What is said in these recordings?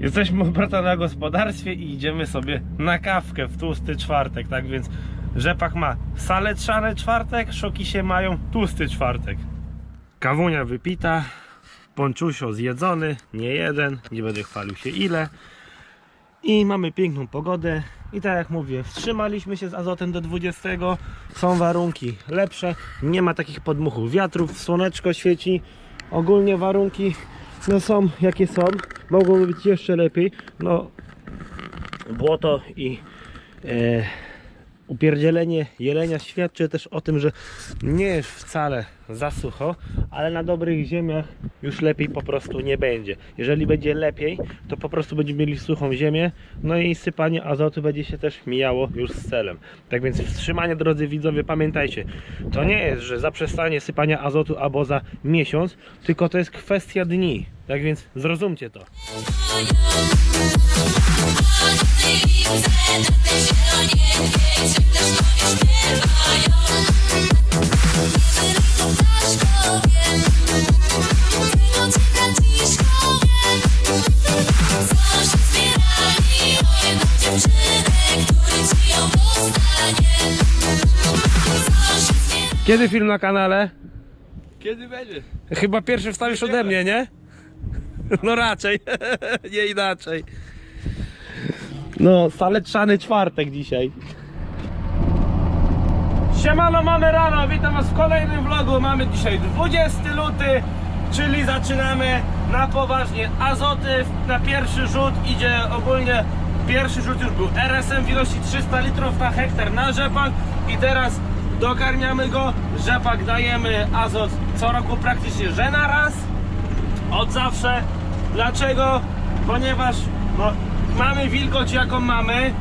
Jesteśmy u brata na gospodarstwie i idziemy sobie na kawkę w tłusty czwartek, tak więc rzepak ma salę trzane czwartek, szoki się mają tłusty czwartek. Kawunia wypita, ponczusio zjedzony, nie jeden, nie będę chwalił się ile. I mamy piękną pogodę i tak jak mówię, wstrzymaliśmy się z azotem do 20, są warunki lepsze, nie ma takich podmuchów wiatrów, słoneczko świeci, ogólnie warunki no są jakie są, mogłoby być jeszcze lepiej, no błoto i e, upierdzielenie jelenia świadczy też o tym, że nie jest wcale za sucho, ale na dobrych ziemiach już lepiej po prostu nie będzie. Jeżeli będzie lepiej, to po prostu będziemy mieli suchą ziemię, no i sypanie azotu będzie się też mijało już z celem. Tak więc wstrzymanie, drodzy widzowie, pamiętajcie, to nie jest, że zaprzestanie sypania azotu albo za miesiąc, tylko to jest kwestia dni. Tak więc zrozumcie to. Kiedy film na kanale? Kiedy będzie? Chyba pierwszy wstawisz ode mnie, nie? No raczej, nie inaczej. No, saleczany czwartek dzisiaj. Siemano, mamy rano, witam was w kolejnym vlogu. Mamy dzisiaj 20 luty, czyli zaczynamy na poważnie. Azoty na pierwszy rzut idzie ogólnie, pierwszy rzut już był RSM w ilości 300 litrów na hektar na rzepak i teraz dokarmiamy go. Rzepak dajemy azot co roku praktycznie, że na raz od zawsze. Dlaczego? Ponieważ no, mamy wilgoć jaką mamy.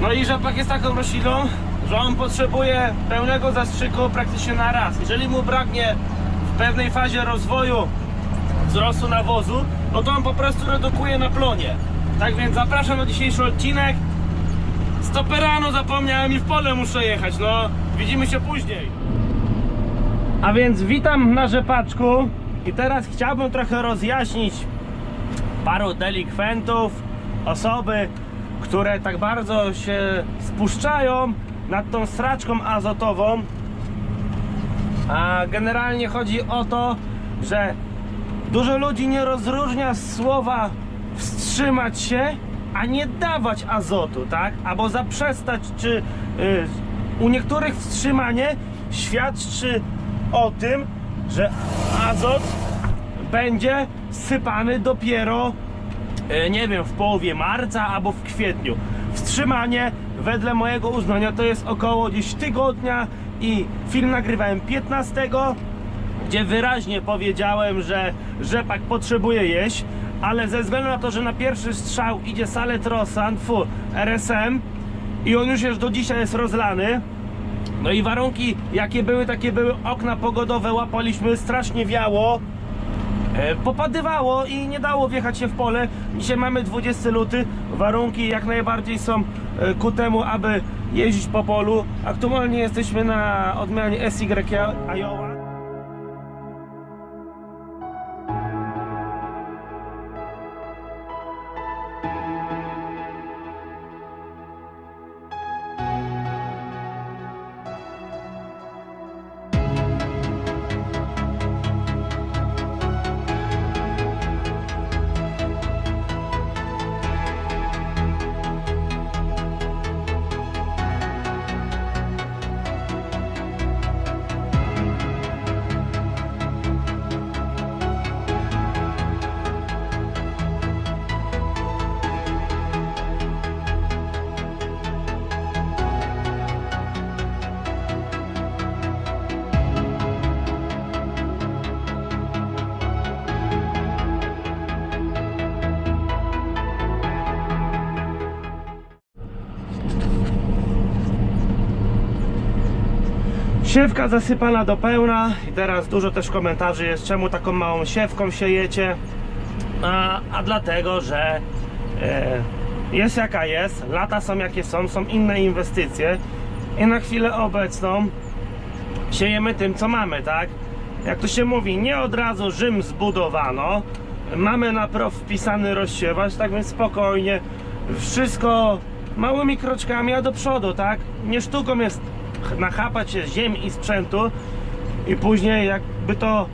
No i rzepak jest taką rośliną, że on potrzebuje pełnego zastrzyku praktycznie na raz. Jeżeli mu braknie w pewnej fazie rozwoju wzrostu nawozu, no to on po prostu redukuje na plonie. Tak więc zapraszam na dzisiejszy odcinek. Stopy rano zapomniałem i w pole muszę jechać, no widzimy się później. A więc witam na rzepaczku i teraz chciałbym trochę rozjaśnić paru delikwentów, osoby, które tak bardzo się spuszczają nad tą straczką azotową. A generalnie chodzi o to, że dużo ludzi nie rozróżnia słowa wstrzymać się, a nie dawać azotu, tak? Albo zaprzestać, czy y, u niektórych wstrzymanie świadczy o tym, że azot będzie sypany dopiero e, nie wiem, w połowie marca albo w kwietniu. Wstrzymanie wedle mojego uznania to jest około gdzieś tygodnia i film nagrywałem 15, gdzie wyraźnie powiedziałem, że rzepak potrzebuje jeść, ale ze względu na to, że na pierwszy strzał idzie Saletrosan, fu, RSM i on już jest do dzisiaj jest rozlany, no i warunki jakie były, takie były. Okna pogodowe, łapaliśmy, strasznie wiało, popadywało i nie dało wjechać się w pole. Dzisiaj mamy 20 luty, warunki jak najbardziej są e, ku temu, aby jeździć po polu. Aktualnie jesteśmy na odmianie SY Iowa. Siewka zasypana do pełna i teraz dużo też komentarzy jest, czemu taką małą siewką siejecie. A, a dlatego, że e, jest jaka jest, lata są jakie są, są inne inwestycje i na chwilę obecną siejemy tym co mamy, tak? Jak to się mówi, nie od razu Rzym zbudowano, mamy na prof wpisany rozsiewacz, tak więc spokojnie, wszystko małymi kroczkami, a do przodu, tak? Nie sztuką jest nachapać się ziemi i sprzętu i później jakby to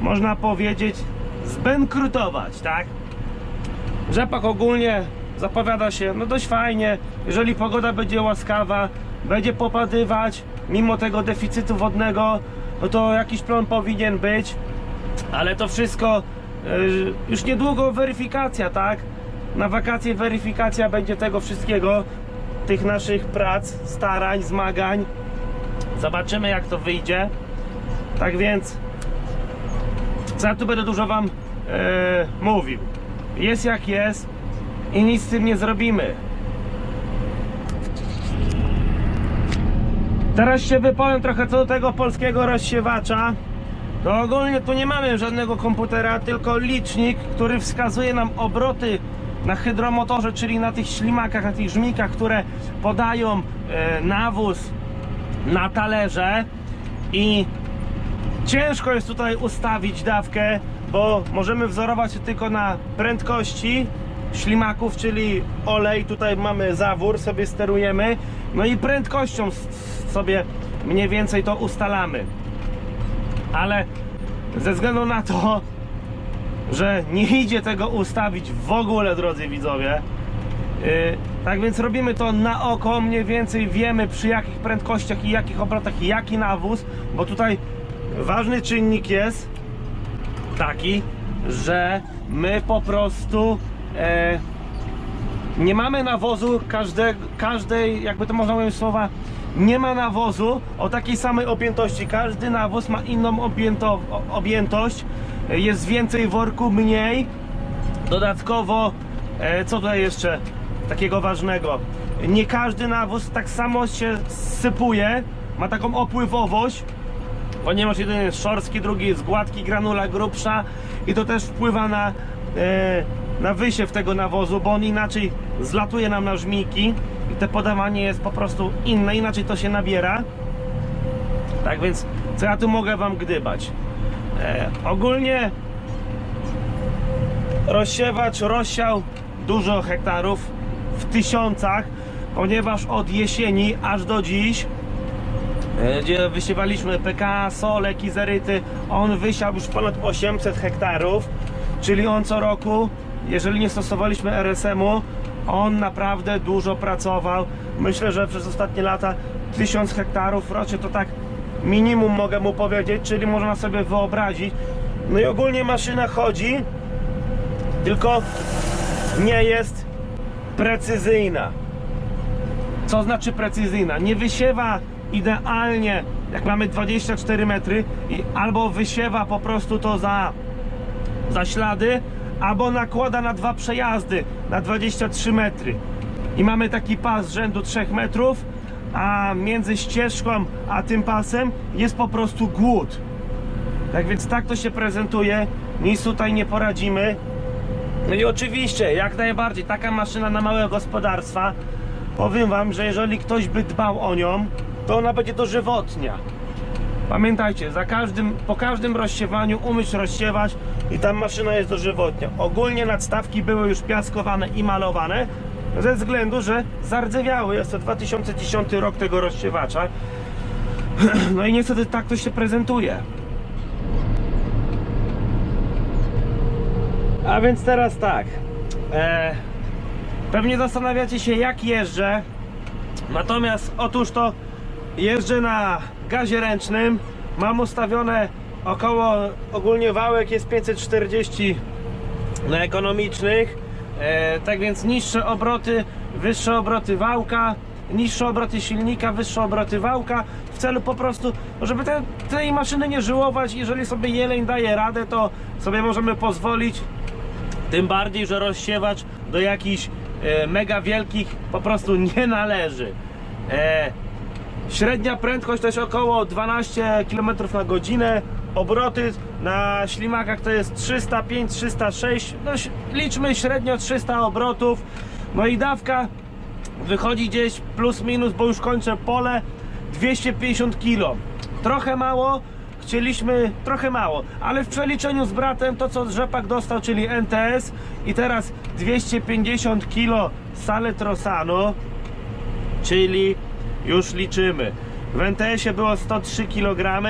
można powiedzieć zbankrutować, tak? Rzepak ogólnie zapowiada się no dość fajnie, jeżeli pogoda będzie łaskawa, będzie popadywać, mimo tego deficytu wodnego, no to jakiś plon powinien być, ale to wszystko y, już niedługo weryfikacja, tak? Na wakacje weryfikacja będzie tego wszystkiego, tych naszych prac, starań, zmagań. Zobaczymy jak to wyjdzie. Tak więc co ja tu będę dużo wam e, mówił. Jest jak jest i nic z tym nie zrobimy. Teraz się wypowiem trochę co do tego polskiego rozsiewacza. To ogólnie tu nie mamy żadnego komputera, tylko licznik, który wskazuje nam obroty na hydromotorze, czyli na tych ślimakach, na tych żmikach, które podają e, nawóz na talerze. I Ciężko jest tutaj ustawić dawkę, bo możemy wzorować się tylko na prędkości ślimaków, czyli olej, tutaj mamy zawór, sobie sterujemy, no i prędkością sobie mniej więcej to ustalamy. Ale ze względu na to, że nie idzie tego ustawić w ogóle, drodzy widzowie, Yy, tak więc robimy to na oko, mniej więcej wiemy przy jakich prędkościach i jakich obrotach jaki nawóz, bo tutaj ważny czynnik jest taki, że my po prostu e, nie mamy nawozu każde, każdej, jakby to można ująć słowa, nie ma nawozu o takiej samej objętości. Każdy nawóz ma inną objęto, objętość, jest więcej worku, mniej. Dodatkowo, e, co tutaj jeszcze takiego ważnego? Nie każdy nawóz tak samo się sypuje, ma taką opływowość, ponieważ jeden jest szorstki, drugi jest gładki, granula grubsza i to też wpływa na, e, na wysiew tego nawozu, bo on inaczej zlatuje nam na żmijki i te podawanie jest po prostu inne, inaczej to się nabiera. Tak więc, co ja tu mogę Wam gdybać? E, ogólnie rozsiewacz rozsiał dużo hektarów w tysiącach, ponieważ od jesieni aż do dziś e, gdzie wysiewaliśmy PK, sole, kizeryty, on wysiał już ponad 800 hektarów, czyli on co roku, jeżeli nie stosowaliśmy RSM-u, on naprawdę dużo pracował. Myślę, że przez ostatnie lata 1000 hektarów rocznie to tak minimum mogę mu powiedzieć, czyli można sobie wyobrazić. No i ogólnie maszyna chodzi, tylko nie jest precyzyjna. Co znaczy precyzyjna? Nie wysiewa idealnie, jak mamy 24 metry, i albo wysiewa po prostu to za, za ślady, albo nakłada na dwa przejazdy na 23 metry. I mamy taki pas rzędu 3 metrów, a między ścieżką a tym pasem jest po prostu głód. Tak więc tak to się prezentuje, nic tutaj nie poradzimy. No i oczywiście, jak najbardziej, taka maszyna na małe gospodarstwa, powiem wam, że jeżeli ktoś by dbał o nią, to ona będzie dożywotnia. Pamiętajcie, za każdym, po każdym rozsiewaniu umyć, rozsiewać i ta maszyna jest dożywotnia. Ogólnie nadstawki były już piaskowane i malowane ze względu, że zardzewiały. Jest to 2010 rok tego rozsiewacza. No i niestety tak to się prezentuje. A więc teraz tak. E, pewnie zastanawiacie się, jak jeżdżę. Natomiast otóż to jeżdżę na gazie ręcznym. Mam ustawione około, ogólnie wałek jest 540 na ekonomicznych. E, tak więc niższe obroty, wyższe obroty wałka, niższe obroty silnika, wyższe obroty wałka w celu po prostu, żeby te, tej maszyny nie żyłować. Jeżeli sobie jeleń daje radę, to sobie możemy pozwolić tym bardziej, że rozsiewacz do jakichś e, mega wielkich po prostu nie należy. E, średnia prędkość to jest około 12 km na godzinę. Obroty na ślimakach to jest 305, 306. No, liczmy średnio 300 obrotów. No i dawka wychodzi gdzieś plus minus, bo już kończę pole 250 kg. Trochę mało, chcieliśmy trochę mało, ale w przeliczeniu z bratem to co rzepak dostał, czyli NTS i teraz 250 kg saletrosanu, czyli już liczymy. W NTS-ie było 103 kg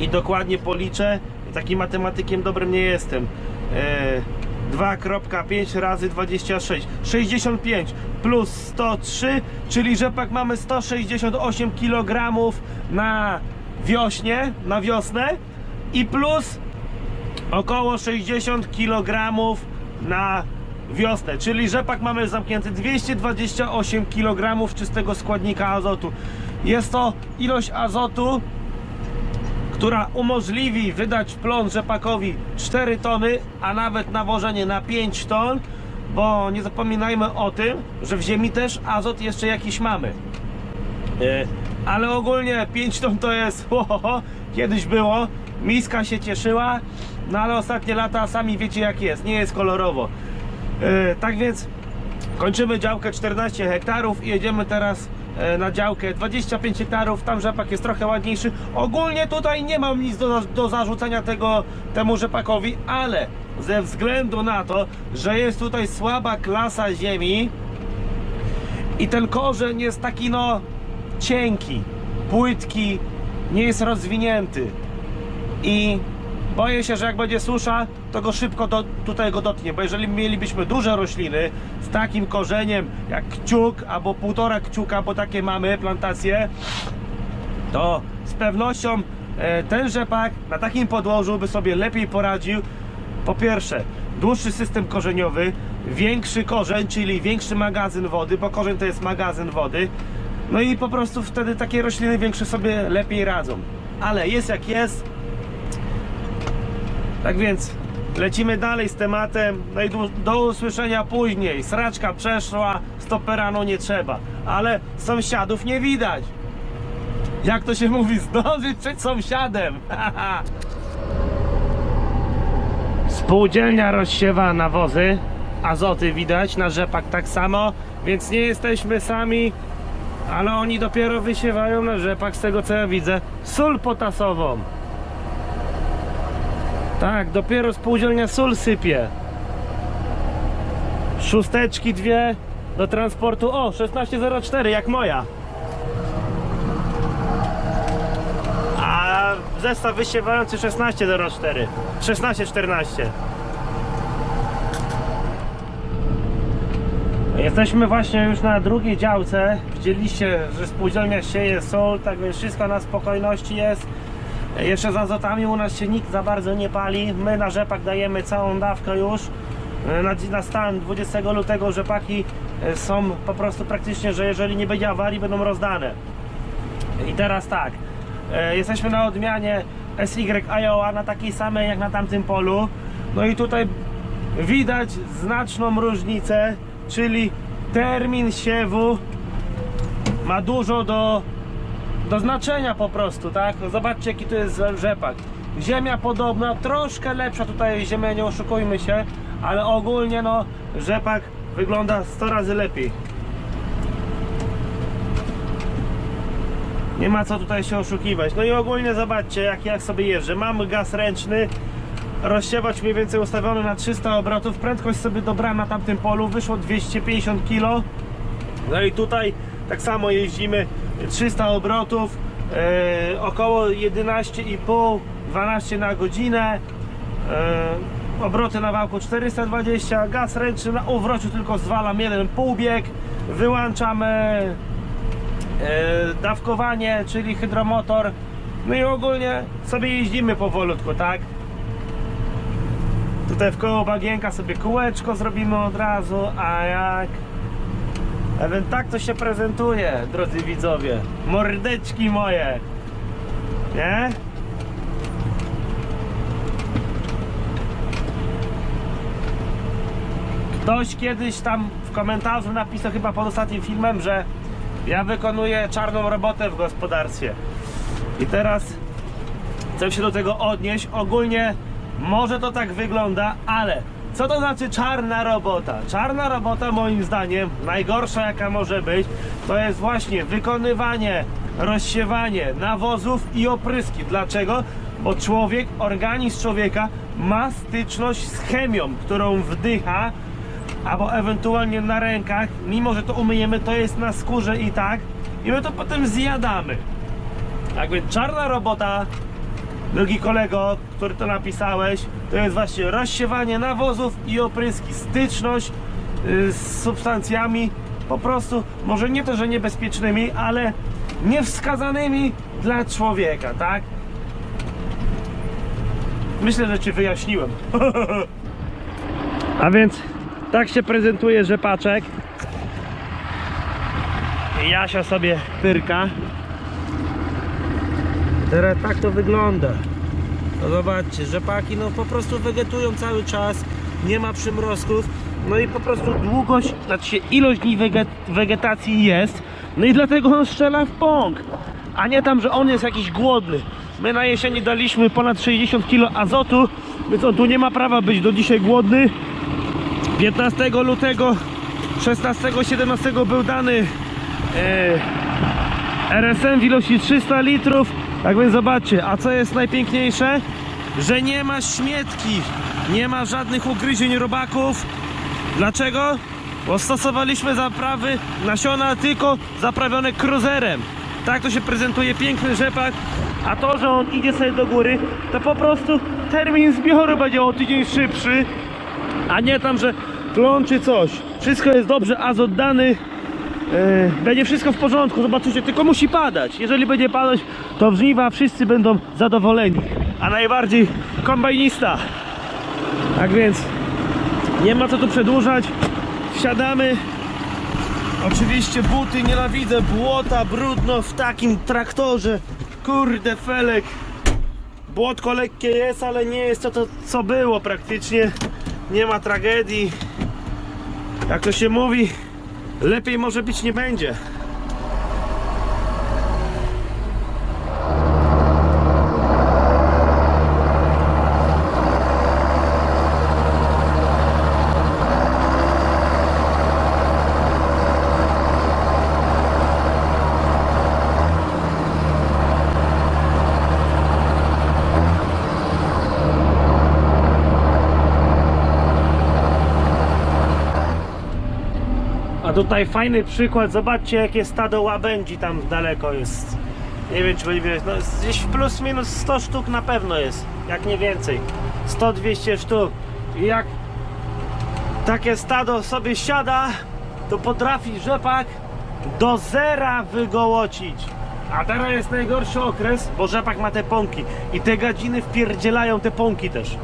i dokładnie policzę, takim matematykiem dobrym nie jestem. E, 2,5 razy 26 65 plus 103 czyli rzepak mamy 168 kg na wiośnie, na wiosnę i plus około 60 kg na wiosnę, czyli rzepak mamy zamknięty 228 kg czystego składnika azotu. Jest to ilość azotu, która umożliwi wydać plon rzepakowi 4 tony, a nawet nawożenie na 5 ton, bo nie zapominajmy o tym, że w ziemi też azot jeszcze jakiś mamy. E, Ale ogólnie 5 ton to jest, ho, ho, ho, kiedyś było, miska się cieszyła, no ale ostatnie lata sami wiecie jak jest, nie jest kolorowo. E, Tak więc kończymy działkę 14 hektarów i jedziemy teraz na działkę 25 hektarów, tam rzepak jest trochę ładniejszy. Ogólnie tutaj nie mam nic do, do zarzucenia tego, temu rzepakowi, ale ze względu na to, że jest tutaj słaba klasa ziemi i ten korzeń jest taki no cienki, płytki, nie jest rozwinięty i boję się, że jak będzie susza, to go szybko do, tutaj go dotknie, bo jeżeli mielibyśmy duże rośliny z takim korzeniem jak kciuk albo półtora kciuka, bo takie mamy plantacje, to z pewnością e, ten rzepak na takim podłożu by sobie lepiej poradził. Po pierwsze, dłuższy system korzeniowy, większy korzeń, czyli większy magazyn wody, bo korzeń to jest magazyn wody. No i po prostu wtedy takie rośliny większe sobie lepiej radzą. Ale jest jak jest. Tak więc lecimy dalej z tematem. No i do, do usłyszenia później. Sraczka przeszła, stopera no nie trzeba. Ale sąsiadów nie widać. Jak to się mówi, zdążyć przed sąsiadem. Spółdzielnia rozsiewa nawozy, azoty widać, na rzepak tak samo, więc nie jesteśmy sami, ale oni dopiero wysiewają na rzepak, z tego co ja widzę, sól potasową. Tak, dopiero spółdzielnia sól sypie. Szósteczki dwie do transportu, o 1604 jak moja. A zestaw wysiewający 1604 1614 Jesteśmy właśnie już na drugiej działce. Widzieliście, że spółdzielnia sieje sól Tak więc wszystko na spokojności jest Jeszcze z azotami u nas się nikt za bardzo nie pali. My na rzepak dajemy całą dawkę już. Na, na stan 20 lutego rzepaki e, są po prostu praktycznie, że jeżeli nie będzie awarii będą rozdane. I teraz tak, e, jesteśmy na odmianie SY Iowa na takiej samej jak na tamtym polu. No i tutaj widać znaczną różnicę, czyli termin siewu ma dużo do, do znaczenia po prostu, tak? Zobaczcie jaki to jest rzepak. Ziemia podobna, troszkę lepsza tutaj ziemia, nie oszukujmy się, ale ogólnie no rzepak wygląda 100 razy lepiej. Nie ma co tutaj się oszukiwać. No i ogólnie zobaczcie, jak jak sobie jeżdżę. Mam gaz ręczny, rozsiewacz mniej więcej ustawiony na 300 obrotów. Prędkość sobie dobrałem na tamtym polu, wyszło 250 kg. No i tutaj tak samo jeździmy 300 obrotów, e, około 11,5 12 na godzinę. E, obroty na wałku 420, gaz ręczny na uwrociu tylko zwalam jeden półbieg, wyłączamy e, dawkowanie, czyli hydromotor. No i ogólnie sobie jeździmy powolutku, tak? Tutaj w koło bagienka sobie kółeczko zrobimy od razu, a jak... Więc tak to się prezentuje, drodzy widzowie. Mordeczki moje. Nie? Ktoś kiedyś tam w komentarzu napisał chyba pod ostatnim filmem, że ja wykonuję czarną robotę w gospodarstwie. I teraz chcę się do tego odnieść. Ogólnie może to tak wygląda, ale co to znaczy czarna robota? Czarna robota moim zdaniem, najgorsza jaka może być, to jest właśnie wykonywanie rozsiewanie nawozów i opryski. Dlaczego? Bo człowiek, organizm człowieka ma styczność z chemią, którą wdycha, albo ewentualnie na rękach, mimo że to umyjemy, to jest na skórze i tak, i my to potem zjadamy. Tak więc czarna robota, drogi kolego, który to napisałeś, to jest właśnie rozsiewanie nawozów i opryski, styczność y, z substancjami po prostu, może nie to, że niebezpiecznymi, ale niewskazanymi dla człowieka, tak? Myślę, że Ci wyjaśniłem. A więc tak się prezentuje rzepaczek. Jasia sobie pyrka. Teraz tak to wygląda. No zobaczcie, rzepaki no po prostu wegetują cały czas, nie ma przymrozków, no i po prostu długość, znaczy ilość dni wege- wegetacji jest, no i dlatego on strzela w pąk, a nie tam, że on jest jakiś głodny. My na jesieni daliśmy ponad 60 kg azotu, więc on tu nie ma prawa być do dzisiaj głodny. 15 lutego, 16, 17 był dany e, RSM w ilości 300 litrów. Tak więc zobaczcie, a co jest najpiękniejsze? Że nie ma śmietki, nie ma żadnych ugryzień robaków. Dlaczego? Bo stosowaliśmy zaprawy nasiona tylko zaprawione kruzerem. Tak to się prezentuje piękny rzepak, a to, że on idzie sobie do góry, to po prostu termin zbioru będzie o tydzień szybszy, a nie tam, że klon czy coś. Wszystko jest dobrze, azot dany, będzie wszystko w porządku, zobaczycie, tylko musi padać. Jeżeli będzie padać, to w żniwa wszyscy będą zadowoleni. A najbardziej kombajnista. Tak więc nie ma co tu przedłużać. Wsiadamy. Oczywiście buty nienawidzę, błota, brudno w takim traktorze. Kurde felek. Błotko lekkie jest, ale nie jest to, to co było praktycznie. Nie ma tragedii. Jak to się mówi, Lepiej może być nie będzie. Tutaj fajny przykład, zobaczcie jakie stado łabędzi tam daleko jest. Nie wiem czy będzie no gdzieś plus minus 100 sztuk na pewno jest, jak nie więcej. 100-200 sztuk. I jak takie stado sobie siada, to potrafi rzepak do zera wygołocić. A teraz jest najgorszy okres, bo rzepak ma te pąki i te gadziny wpierdzielają te pąki też.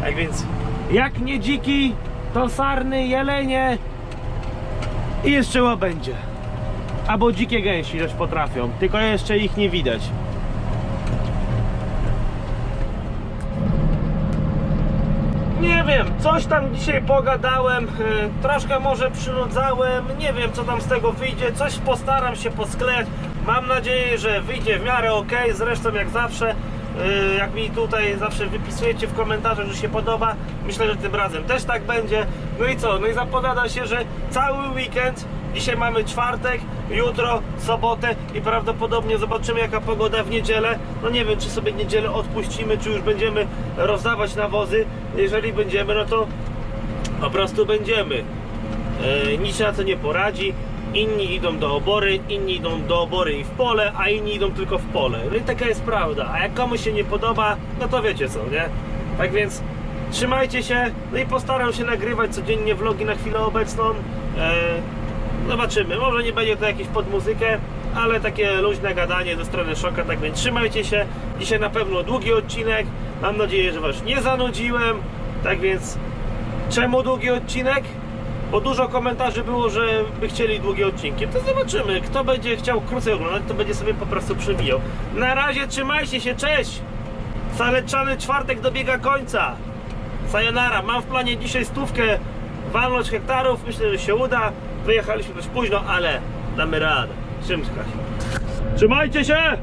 Tak więc, jak nie dziki, to sarny, jelenie i jeszcze łabędzie. Albo dzikie gęsi też potrafią, tylko jeszcze ich nie widać. Nie wiem, coś tam dzisiaj pogadałem, y, troszkę może przynudzałem, nie wiem co tam z tego wyjdzie, coś postaram się posklejać. Mam nadzieję, że wyjdzie w miarę ok, zresztą jak zawsze, jak mi tutaj zawsze wypisujecie w komentarzach, że się podoba, myślę, że tym razem też tak będzie. No i co, no i zapowiada się, że cały weekend, dzisiaj mamy czwartek, jutro, sobotę i prawdopodobnie zobaczymy jaka pogoda w niedzielę. No nie wiem, czy sobie niedzielę odpuścimy, czy już będziemy rozdawać nawozy. Jeżeli będziemy, no to po prostu będziemy. E, nic na to nie poradzi. Inni idą do obory, inni idą do obory i w pole, a inni idą tylko w pole. No i taka jest prawda. A jak komuś się nie podoba, no to wiecie co, nie? Tak więc trzymajcie się, no i postaram się nagrywać codziennie vlogi na chwilę obecną. E, zobaczymy, może nie będzie to jakieś pod muzykę, ale takie luźne gadanie ze strony szoka, tak więc trzymajcie się. Dzisiaj na pewno długi odcinek. Mam nadzieję, że Was nie zanudziłem. Tak więc czemu długi odcinek? Bo dużo komentarzy było, że by chcieli długie odcinki. To zobaczymy. Kto będzie chciał krócej oglądać, to będzie sobie po prostu przewijał. Na razie trzymajcie się, cześć! Zaleczany czwartek dobiega końca. Sayonara, mam w planie dzisiaj stówkę walnąć hektarów. Myślę, że się uda. Wyjechaliśmy dość późno, ale damy radę. Trzymajcie się!